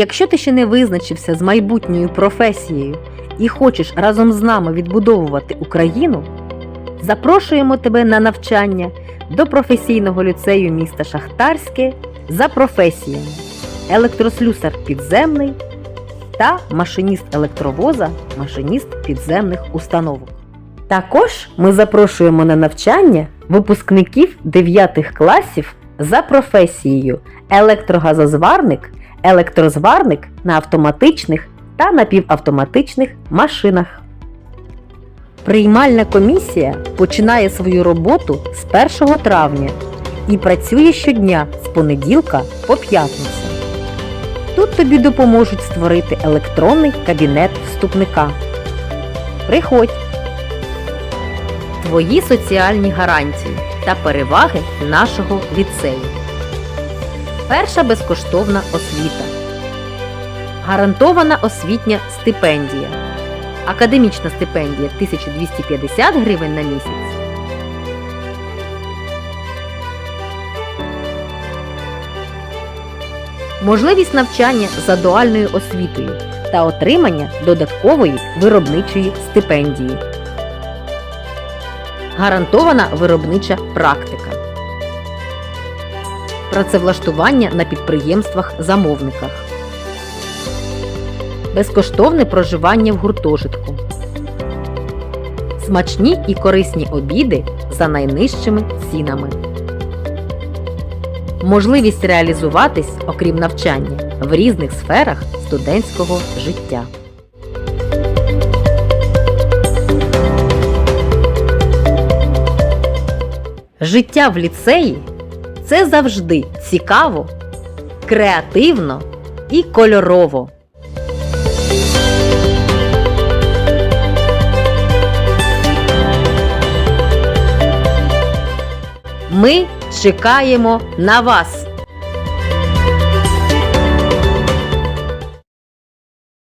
Якщо ти ще не визначився з майбутньою професією і хочеш разом з нами відбудовувати Україну, запрошуємо тебе на навчання до професійного ліцею міста Шахтарське за професіями електрослюсар підземний та машиніст електровоза, машиніст підземних установок. Також ми запрошуємо на навчання випускників 9 класів за професією електрогазозварник, електрозварник на автоматичних та напівавтоматичних машинах. Приймальна комісія починає свою роботу з 1 травня і працює щодня з понеділка по п'ятницю. Тут тобі допоможуть створити електронний кабінет вступника. Приходь! Твої соціальні гарантії та переваги нашого ліцею. Перша безкоштовна освіта. Гарантована освітня стипендія. Академічна стипендія 1250 гривень на місяць. Можливість навчання за дуальною освітою та отримання додаткової виробничої стипендії. Гарантована виробнича практика. Працевлаштування на підприємствах-замовниках. Безкоштовне проживання в гуртожитку. Смачні і корисні обіди за найнижчими цінами. Можливість реалізуватись, окрім навчання, в різних сферах студентського життя. Життя в ліцеї це завжди цікаво, креативно і кольорово. Ми чекаємо на вас!